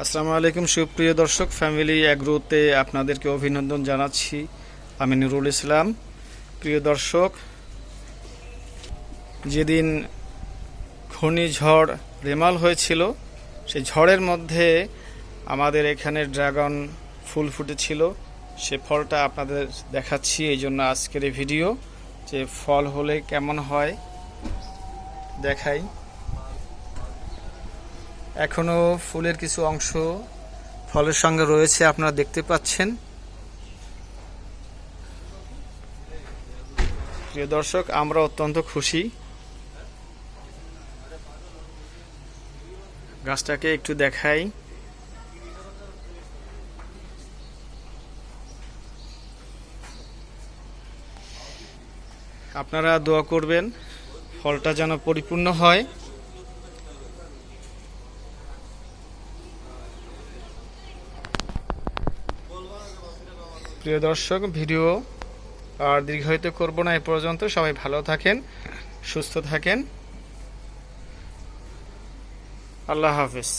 আসসালামু আলাইকুম, সুপ্রিয় দর্শক, ফ্যামিলি অ্যাগ্রোতে আপনাদেরকে অভিনন্দন জানাচ্ছি। আমি নুরুল ইসলাম। প্রিয় দর্শক, যেদিন ঘূর্ণিঝড় রেমাল হয়েছিল, সেই ঝড়ের মধ্যে আমাদের এখানে ড্রাগন ফুল ফুটেছিল। সে ফলটা আপনাদের দেখাচ্ছি, এই জন্য আজকের এই ভিডিও। যে ফল হলে কেমন হয়, দেখাই। এখনও ফুলের কিছু অংশ ফলের সঙ্গে রয়েছে, আপনারা দেখতে পাচ্ছেন। প্রিয় দর্শক, আমরা অত্যন্ত খুশি। গাছটাকে একটু দেখাই। আপনারা দোয়া করবেন, ফলটা যেন পরিপূর্ণ হয়। প্রিয় দর্শক, ভিডিও আর দীর্ঘায়িত করব না, এ পর্যন্ত। সবাই ভালো থাকেন, সুস্থ থাকেন। আল্লাহ হাফেজ।